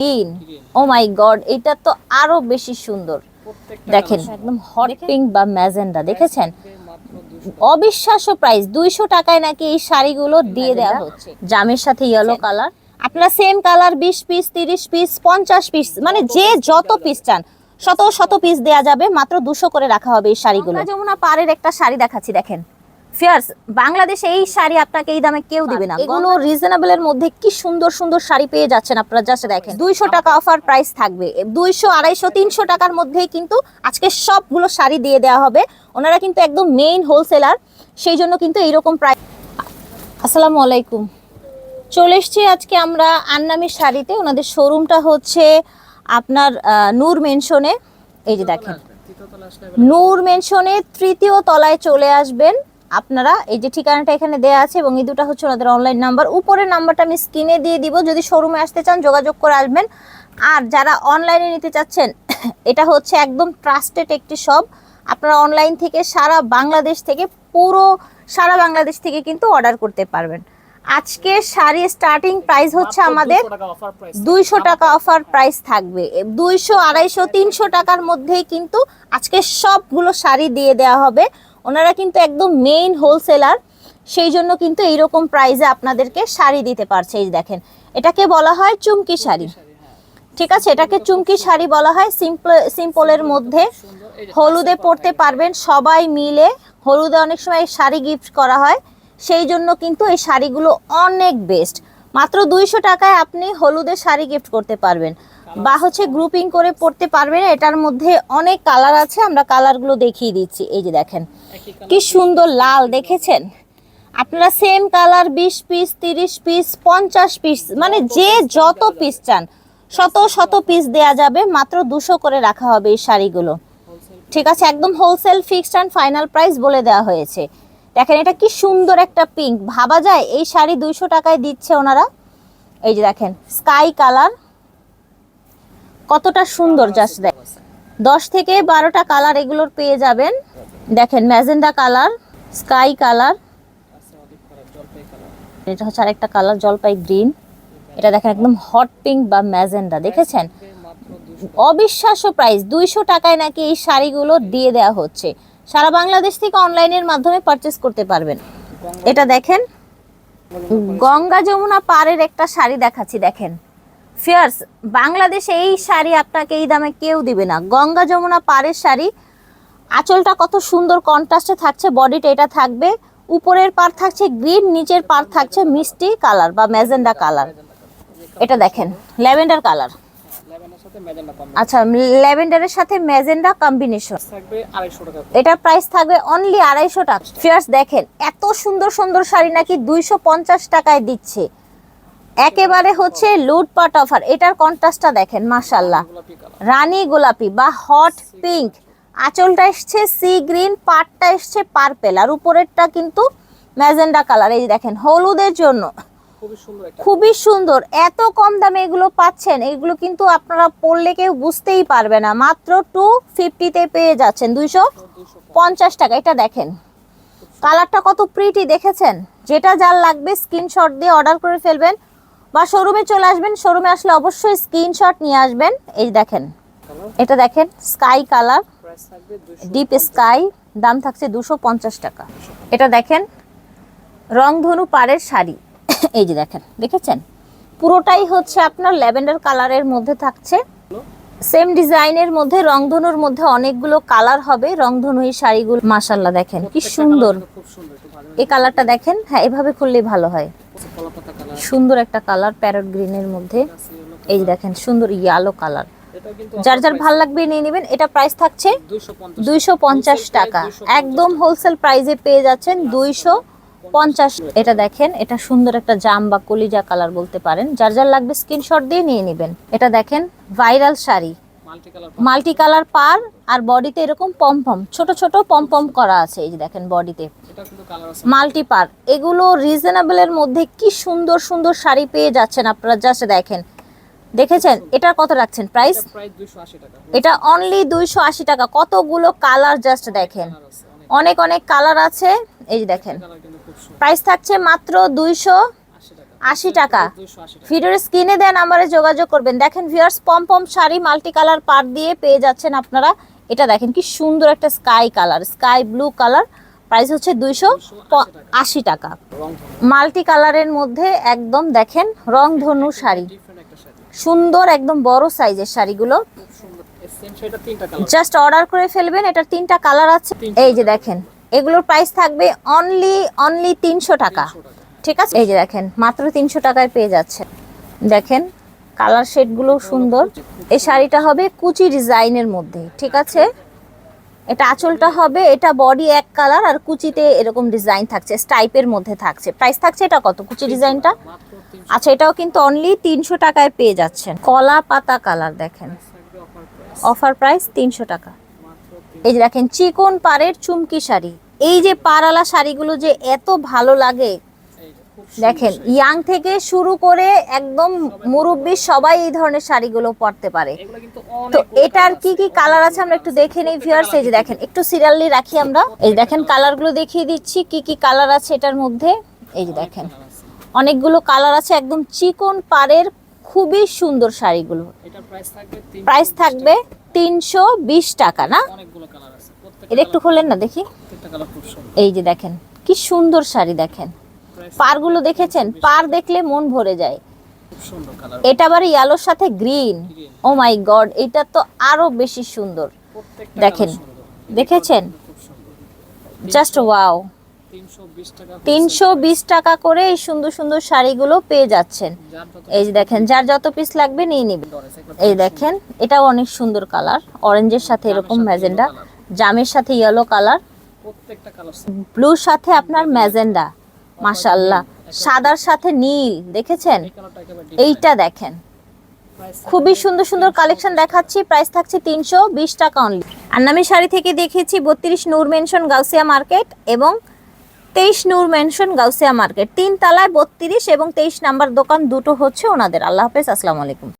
Green ও মাই god এটা তো আরও বেশি সুন্দর। দেখেন একদম হট পিঙ্ক বা ম্যাজেন্ডা দেখেছেন? অবিশ্বাস্য প্রাইস দুইশো টাকায় নাকি এই শাড়িগুলো দিয়ে দেওয়া হচ্ছে। জামের সাথে ইয়েলো কালার আপনারা সেম কালার বিশ পিস তিরিশ পিস পঞ্চাশ পিস মানে যে যত পিস চান শত শত পিস দেয়া যাবে মাত্র দুশো করে রাখা হবে এই শাড়িগুলো। যমুনা পাড়ের একটা শাড়ি দেখাচ্ছি দেখেন। ফিয়ার্স বাংলাদেশে এই শাড়ি আপনাকে এই দামে কেউ দিবে না। এগুলো রিজনেবল এর মধ্যে কি সুন্দর সুন্দর শাড়ি পেয়ে যাচ্ছেন আপনারা? জাস্ট দেখেন। দুইশো টাকা অফার প্রাইস থাকবে। দুইশো আড়াইশো তিনশো টাকার মধ্যেই কিন্তু আজকে সবগুলো শাড়ি দিয়ে দেওয়া হবে। ওনারা কিন্তু একদম মেইন হোলসেলার সেই জন্য কিন্তু এইরকম প্রাইস আসসালামু আলাইকুম। চলে এসছি আজকে আমরা আন্নামির শাড়িতে। ওনাদের শোরুমটা হচ্ছে আপনার নূর মেনশনে এই যে দেখেন। নূর মেনশনে তৃতীয় তলায় চলে আসবেন। আপনারা এই যে ঠিকানাটা এখানে দেয়া আছে এবং এই দুটো হচ্ছে ওনাদের অনলাইন নাম্বার উপরের নাম্বারটা আমি স্ক্রিনে দিয়ে দিব। যদি শোরুমে আসতে চান যোগাযোগ করে আসবেন। আর যারা অনলাইনে নিতে চাচ্ছেন এটা হচ্ছে একদম ট্রাস্টেড একটি শপ আপনারা অনলাইন থেকে সারা বাংলাদেশ থেকে পুরো সারা বাংলাদেশ থেকে কিন্তু অর্ডার করতে পারবেন। আজকে শাড়ি স্টার্টিং প্রাইস হচ্ছে আমাদের দুইশো টাকা অফার প্রাইস থাকবে। দুইশো আড়াইশো তিনশো টাকার মধ্যেই কিন্তু আজকে সবগুলো শাড়ি দিয়ে দেওয়া হবে। ওনারা কিন্তু একদম মেইন হোলসেলার সেই জন্য কিন্তু এইরকম প্রাইজে আপনাদেরকে শাড়ি দিতে পারছে। এই দেখেন, এটাকে বলা হয় চুমকি শাড়ি। ঠিক আছে, এটাকে চুমকি শাড়ি বলা হয়। সিম্পল সিম্পলের মধ্যে হলুদে পরতে পারবেন সবাই মিলে। হলুদে অনেক সময় শাড়ি গিফট করা হয়। সেই জন্য কিন্তু এই শাড়িগুলো অনেক বেস্ট মাত্র দুইশো টাকায় আপনি হলুদে শাড়ি গিফট করতে পারবেন। বা হচ্ছে গ্রুপিং করে পরতে পারবেন এটার মধ্যে অনেক কালার আছে আমরা কালারগুলো দেখিয়ে দিচ্ছি। এই যে দেখেন কি সুন্দর লাল দেখেছেন? আপনারা সেম কালার বিশ পিস তিরিশ পিস পঞ্চাশ পিস মানে যে যত পিস চান শত শত পিস দেয়া যাবে মাত্র দুশো করে রাখা হবে এই শাড়িগুলো। ঠিক আছে একদম wholesale fixed and final price বলে দেওয়া হয়েছে। দেখেন এটা কি সুন্দর একটা পিঙ্ক ভাবা যায় এই শাড়ি দুইশো টাকায় দিচ্ছে ওনারা। এই যে দেখেন স্কাই কালার কতটা সুন্দর জাস্ট দেখ। দশ থেকে বারোটা কালার এগুলোর পেয়ে যাবেন। দেখেন, ম্যাজেন্ডা কালার স্কাই কালার এটা হচ্ছে আরেকটা কালার জলপাই গ্রিন এটা দেখেন, একদম হট পিঙ্ক বা ম্যাজেন্ডা, দেখেছেন? অবিশ্বাস্য প্রাইস দুইশো টাকায় নাকি এই শাড়িগুলো দিয়ে দেওয়া হচ্ছে। সারা বাংলাদেশ থেকে অনলাইনের মাধ্যমে পারচেস করতে পারবেন। এটা দেখেন, গঙ্গা যমুনা পাড়ের একটা শাড়ি দেখাচ্ছি, দেখেন। ফিয়ার্স বাংলাদেশে এই শাড়ি আপনাকে এই দামে কেউ দিবে না। গঙ্গা যমুনা পাড়ের শাড়ি। আঁচলটা কত সুন্দর কন্ট্রাস্টে থাকছে বডিটা এটা থাকবে। উপরের পার থাকছে গ্রিন নিচের পার থাকছে মিষ্টি কালার বা ম্যাজেন্ডা কালার। এটা দেখেন ল্যাভেন্ডার কালার। আচ্ছা ল্যাভেন্ডারের সাথে ম্যাজেন্ডা কম্বিনেশন। এটার প্রাইস থাকবে অনলি আড়াইশো টাকা। ফিয়ার্স দেখেন এত সুন্দর সুন্দর শাড়ি নাকি দুইশো পঞ্চাশ টাকায় দিচ্ছে। একেবারে হচ্ছে লুটপাট অফার এটার কন্ট্রাস্টটা দেখেন মাশাল্লাহ রানী গোলাপি বা হট পিঙ্ক আঁচলটা এসছে সি গ্রিন পাটটা এসছে পার্পেল আর উপরেরটা কিন্তু ম্যাজেন্ডা কালার এই দেখেন হলুদের জন্য। খুবই সুন্দর এত কম দামে এগুলো পাচ্ছেন এগুলো কিন্তু আপনারা পড়লে কেউ বুঝতেই পারবে না। মাত্র টু ফিফটিতে পেয়ে যাচ্ছেন দুইশো পঞ্চাশ টাকা। এটা দেখেন কালারটা কত প্রিটি দেখেছেন? যেটা যার লাগবে স্ক্রিনশট দিয়ে অর্ডার করে ফেলবেন। বা শোরুমে চলে আসবেন শোরুমে আসলে অবশ্যই স্ক্রিনশট নিয়ে আসবেন। এই দেখেন এটা দেখেন স্কাই কালার ডিপ স্কাই দাম থাকছে দুশো পঞ্চাশ টাকা। এটা দেখেন রংধনু পাড়ের শাড়ি। এই যে দেখেন দেখেছেন? পুরোটাই হচ্ছে আপনার ল্যাভেন্ডার কালারের মধ্যে থাকছে। সেম ডিজাইনের মধ্যে রংধনুর মধ্যে অনেকগুলো কালার হবে রংধনু এই শাড়িগুলো। মাশাল্লাহ দেখেন কি সুন্দর। এই কালারটা দেখেন হ্যাঁ এভাবে খুললেই ভালো হয়। সুন্দর একটা কালার প্যারট গ্রিনের মধ্যে। এই যে দেখেন, সুন্দর ইয়ালো কালার। যার যার ভালো লাগবে নিয়ে নেবেন। এটা প্রাইস থাকছে দুইশো পঞ্চাশ টাকা। একদম হোলসেল প্রাইসে পেয়ে যাচ্ছেন দুইশো পঞ্চাশ। এটা দেখেন, এটা সুন্দর একটা জাম বা কলিজা কালার বলতে পারেন। যার যার লাগবে স্ক্রিনশট দিয়ে নিয়ে নেবেন। এটা দেখেন ভাইরাল শাড়ি। মাল্টি কালার পার আর বডিতে এরকম পমপম ছোট ছোট পমপম করা আছে এই যে দেখেন বডিতে মাল্টি পার এগুলো রিজনেবলের মধ্যে কি সুন্দর সুন্দর শাড়ি পেয়ে যাচ্ছেন আপনারা জাস্ট দেখেন। দেখেছেন? এটা কত রাখছেন প্রাইস এটা অনলি দুইশো আশি টাকা কতগুলো কালার জাস্ট দেখেন। অনেক। অনেক কালার আছে এই যে দেখেন। প্রাইস থাকছে মাত্র দুইশো আশি টাকা। ভিডিওর স্ক্রিনে দেন নাম্বারে যোগাযোগ করবেন। দেখেন viewers pom pom sari multi colour পার দিয়ে পেয়ে যাচ্ছেন আপনারা। এটা দেখেন কি সুন্দর একটা sky colour sky blue colour price হচ্ছে দুইশো আশি টাকা। মাল্টি কালারের মধ্যে একদম দেখেন রং ধনু শাড়ি। সুন্দর একদম বড় সাইজের শাড়িগুলো। জাস্ট অর্ডার করে ফেলবেন এটার তিনটা কালার আছে। এই যে দেখেন এগুলোর প্রাইস থাকবে অনলি অনলি তিনশো টাকা। ঠিক আছে? এই যে দেখেন, মাত্র তিনশো টাকায় পেয়ে যাচ্ছে। দেখেন কালার শেডগুলো সুন্দর। এই শাড়িটা হবে কুচি ডিজাইনের মধ্যে, ঠিক আছে? এটা আঁচলটা হবে, এটা বডি এক কালার আর কুচিতে এরকম ডিজাইন থাকছে স্টাইপের মধ্যে থাকছে। প্রাইস থাকছে এটা কত? কুচি ডিজাইনটা? আচ্ছা এটাও কিন্তু অনলি তিনশো টাকায় পেয়ে যাচ্ছেন। কলা পাতা কালার দেখেন। অফার প্রাইস তিনশো টাকা। এই যে দেখেন, চিকন পাড়ের চুমকি শাড়ি। এই যে পাড়ালা শাড়িগুলো যে এত ভালো লাগে দেখেন ইয়াং থেকে শুরু করে একদম মুরব্বী সবাই এই ধরনের শাড়িগুলো পরতে পারে। তো এটার কি কি কালার আছে আমরা একটু দেখে নেই ভিউয়ার্স এই যে দেখেন একটু সিরিয়ালি রাখি আমরা। এই দেখেন কালারগুলো দেখিয়ে দিচ্ছি কি কি কালার আছে এটার মধ্যে। এই যে দেখেন অনেকগুলো কালার আছে একদম চিকন পাড়ের খুবই সুন্দর শাড়িগুলো। প্রাইস থাকবে তিনশো বিশ টাকা। না? এটা একটু খোলেন না দেখি। এই যে দেখেন কি সুন্দর শাড়ি দেখেন। পারগুলো দেখেছেন? পার দেখলে মন ভরে যায়। এটা আবার ইয়ালোর সাথে গ্রিন। ও মাই গড এটা তো আরও বেশি সুন্দর। দেখেন, দেখেছেন? জাস্ট ওয়াও তিনশো বিশ টাকা করে এই সুন্দর সুন্দর শাড়িগুলো পেয়ে যাচ্ছেন। এই যে দেখেন যার যত পিস লাগবে নিয়ে নিবে। এই দেখেন এটাও অনেক সুন্দর কালার। অরেঞ্জের সাথে এরকম ম্যাজেন্ডা জামের সাথে ইয়েলো কালার ব্লুর সাথে আপনার ম্যাজেন্ডা। মাশাল্লাহ সাদার সাথে নীল, দেখেছেন? এইটা দেখেন। খুবই সুন্দর সুন্দর কালেকশন দেখাচ্ছি। প্রাইস থাকছে তিনশো বিশ টাকা অনলি আর নামি শাড়ি থেকে দেখিয়েছি বত্রিশ নূর মেনশন গাউসিয়া মার্কেট এবং তেইশ নূর মেনশন গাউসিয়া মার্কেট। তিন তলায় বত্রিশ এবং তেইশ নাম্বার দোকান দুটো হচ্ছে ওনাদের। আল্লাহ হাফেজ, আসসালামু আলাইকুম।